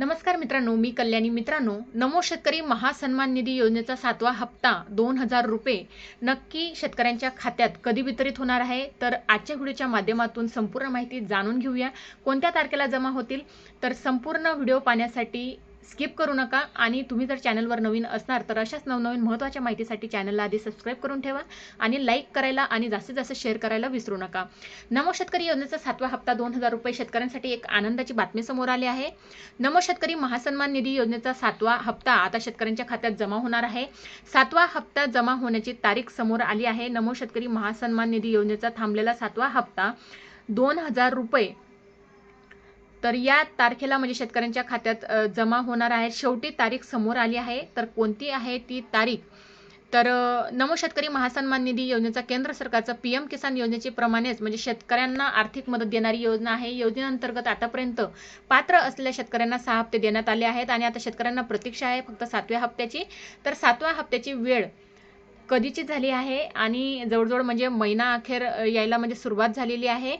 नमस्कार मित्रांनो मी कल्याणी. मित्रांनो नमो शेतकरी महासन्मान निधी योजनेचा सातवा हप्ता दोन हजार रुपये नक्की शेतकऱ्यांच्या खात्यात कधी वितरित होणार आहे? तर आजच्या व्हिडिओच्या माध्यमातून संपूर्ण माहिती जाणून घेऊया. कोणत्या तारखेला जमा होतील? तर संपूर्ण व्हिडिओ पाहण्यासाठी स्किप करू नका आणि तुम्ही जर चॅनलवर नवीन असणार तर अशाच नवनवीन महत्त्वाच्या माहितीसाठी चॅनलला आधी सबस्क्राईब करून ठेवा आणि लाईक करायला आणि जास्तीत जास्त शेअर करायला विसरू नका. नमो शेतकरी योजनेचा सातवा हप्ता दोन हजार रुपये शेतकऱ्यांसाठी एक आनंदाची बातमी समोर आली आहे. नमो शेतकरी महासन्मान निधी योजनेचा सातवा हप्ता आता शेतकऱ्यांच्या खात्यात जमा होणार आहे. सातवा हप्ता जमा होण्याची तारीख समोर आली आहे. नमो शेतकरी महासन्मान निधी योजनेचा थांबलेला सातवा हप्ता दोन हजार रुपये तर या तारखेला म्हणजे शेतकऱ्यांच्या खात्यात जमा होणार आहे. शेवटी तारीख समोर आली आहे. तर कोणती आहे ती तारीख? तर नमो शेतकरी महासन्मान निधी योजनेचा केंद्र सरकारचा पी एम किसान योजनेचे प्रमाणेच म्हणजे शेतकऱ्यांना आर्थिक मदत देणारी योजना आहे. योजनेअंतर्गत आतापर्यंत पात्र असलेल्या शेतकऱ्यांना सहा हप्ते देण्यात आले आहेत आणि आता शेतकऱ्यांना प्रतीक्षा आहे फक्त सातव्या हप्त्याची. तर सातव्या हप्त्याची वेळ कधीची झाली आहे? आणि जवळजवळ म्हणजे महिना अखेर यायला म्हणजे सुरुवात झालेली आहे.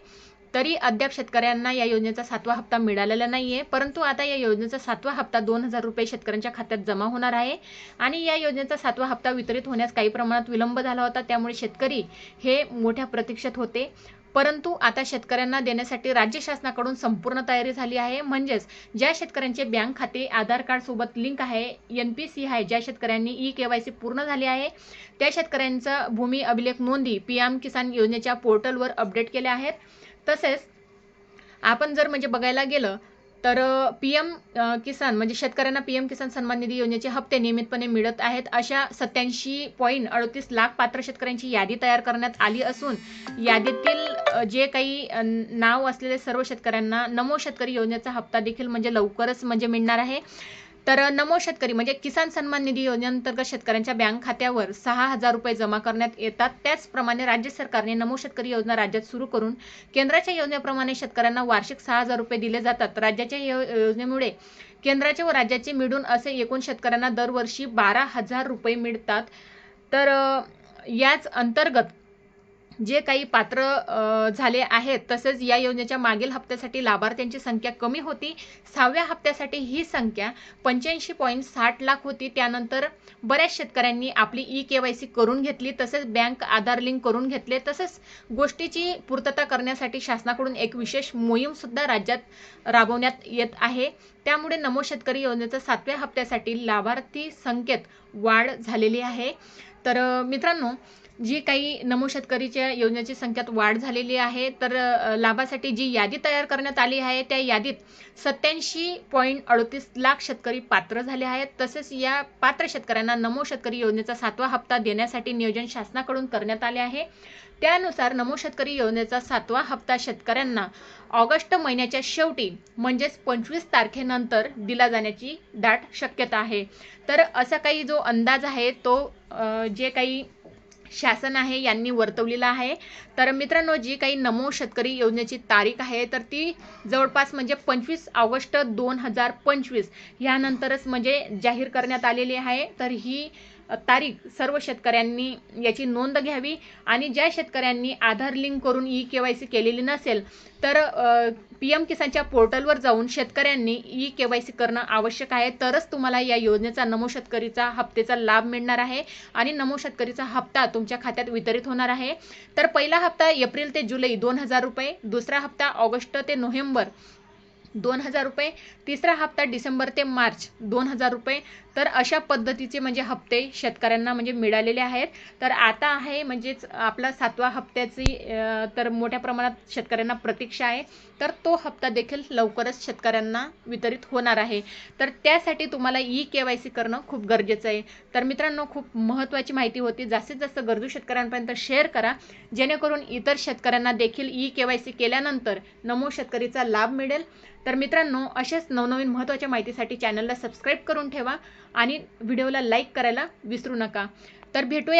तरी अद्याप शेतकऱ्यांना या योजनेचा सातवा हप्ता मिळालेला नाहीये. परंतु आता या योजनेचा सातवा हप्ता दोन हजार रुपये शेतकऱ्यांच्या खात्यात जमा होणार आहे. आणि या योजनेचा सातवा हप्ता वितरित होण्यास काही प्रमाणात विलंब झाला होता. त्यामुळे शेतकरी हे मोठ्या प्रतीक्षेत होते. परंतु आता शेतकऱ्यांना देण्यासाठी राज्य शासनाकडून संपूर्ण तयारी झाली आहे. म्हणजेच ज्या शेतकऱ्यांचे बँक खाते आधार कार्ड सोबत लिंक आहे एन पी सी आहे ज्या शेतकऱ्यांनी ई के वाय सी पूर्ण झाली आहे त्या शेतकऱ्यांचा भूमी अभिलेख नोंदी पी एम किसान योजनेच्या पोर्टलवर अपडेट केल्या आहेत. तसेच आपण जर म्हणजे बघायला गेलं तर पी एम किसान म्हणजे शेतकऱ्यांना पी एम किसान सन्मान निधी योजनेचे हप्ते नियमितपणे मिळत आहेत अशा सत्याऐंशी पॉईंट अडतीस लाख पात्र शेतकऱ्यांची यादी तयार करण्यात आली असून यादीतील जे काही नाव असलेले सर्व शेतकऱ्यांना नमो शेतकरी योजनेचा हप्ता देखील म्हणजे लवकरच म्हणजे मिळणार आहे. तर नमो शेतकरी म्हणजे किसान सन्मान निधी योजनेअंतर्गत शेतकऱ्यांच्या बँक खात्यावर सहा हजार रुपये जमा करण्यात येतात. त्याचप्रमाणे राज्य सरकारने नमो शेतकरी योजना राज्यात सुरू करून केंद्राच्या योजनेप्रमाणे शेतकऱ्यांना वार्षिक सहा हजार रुपये दिले जातात. राज्याच्या योजनेमुळे केंद्राचे व राज्याचे मिळून असे एकूण शेतकऱ्यांना दरवर्षी बारा हजार रुपये मिळतात. तर याच अंतर्गत जे काही पात्र झाले आहेत तसेच या योजनेच्या मागील हप्त्यासाठी लाभार्थ्यांची संख्या कमी होती. सहाव्या हप्त्यासाठी ही संख्या पंच्याऐंशी पॉईंट साठ लाख होती. त्यानंतर बऱ्याच शेतकऱ्यांनी आपली ई के वाय सी करून घेतली तसेच बँक आधार लिंक करून घेतले तसेच गोष्टीची पूर्तता करण्यासाठी शासनाकडून एक विशेष मोहीमसुद्धा राज्यात राबवण्यात येत आहे. त्यामुळे नमो शेतकरी योजनेच्या सातव्या हप्त्यासाठी लाभार्थी संख्येत वाढ झालेली आहे. तर मित्रांनो जी काही नमो शेतकरीच्या योजनेची संख्यात वाढ झालेली आहे तर लाभासाठी जी यादी तयार करण्यात आली आहे त्या यादीत सत्याऐंशी पॉईंट अडतीस लाख शेतकरी पात्र झाले आहेत. तसेच या पात्र शेतकऱ्यांना नमो शेतकरी योजनेचा सातवा हप्ता देण्यासाठी नियोजन शासनाकडून करण्यात आले आहे. त्यानुसार नमो शेतकरी योजनेचा सातवा हप्ता शेतकऱ्यांना ऑगस्ट महिन्याच्या शेवटी म्हणजेच पंचवीस तारखेनंतर दिला जाण्याची दाट शक्यता आहे. तर असा काही जो अंदाज आहे तो जे काही शासन आहे यांनी वर्तवलेला आहे. तर मित्रांनो जी काही नमो शेतकरी योजनेची तारीख आहे तर ती जवळपास म्हणजे पंचवीस ऑगस्ट दोन हजार पंचवीस. ह्यानंतरच म्हणजे जाहीर करण्यात आलेली आहे. तर ही तारीख सर्व शेतकऱ्यांनी याची नोंद घ्यावी आणि ज्या शेतकऱ्यांनी आधार लिंक करून ई के वाय सी केलेली नसेल तर पी एम किसानच्या पोर्टलवर जाऊन शेतकऱ्यांनी ई के वाय सी करणं आवश्यक आहे. तरच तुम्हाला या योजनेचा नमो शेतकरीचा हप्तेचा लाभ मिळणार आहे आणि नमो शेतकरीचा हप्ता तुमच्या खात्यात वितरित होणार आहे. तर पहिला हप्ता एप्रिल ते जुलै दोन हजार रुपये दुसरा हप्ता ऑगस्ट ते नोव्हेंबर. दोन हजार रुपये तिसरा हप्ता डिसेंबर ते मार्च दोन हजार रुपये. तर अशा पद्धतीचे म्हणजे हप्ते शेतकऱ्यांना म्हणजे मिळालेले आहेत. तर आता आहे म्हणजेच आपला सातवा हप्त्याची तर मोठ्या प्रमाणात शेतकऱ्यांना प्रतीक्षा आहे. तर तो हप्ता देखील लवकरच शेतकऱ्यांना वितरित होणार आहे. तर त्यासाठी तुम्हाला ई के वाय सी करणं खूप गरजेचं आहे. तर मित्रांनो खूप महत्त्वाची माहिती होती. जास्तीत जास्त गरजू शेतकऱ्यांपर्यंत शेअर करा. जेणेकरून इतर शेतकऱ्यांना देखील ई के वाय सी केल्यानंतर नमो शेतकरीचा लाभ मिळेल. तर मित्रांनो अशाच नवनवीन महत्त्वाच्या माहितीसाठी चॅनलला सबस्क्राईब करून ठेवा आणि व्हिडिओला लाईक करायला विसरू नका. तर भेटूया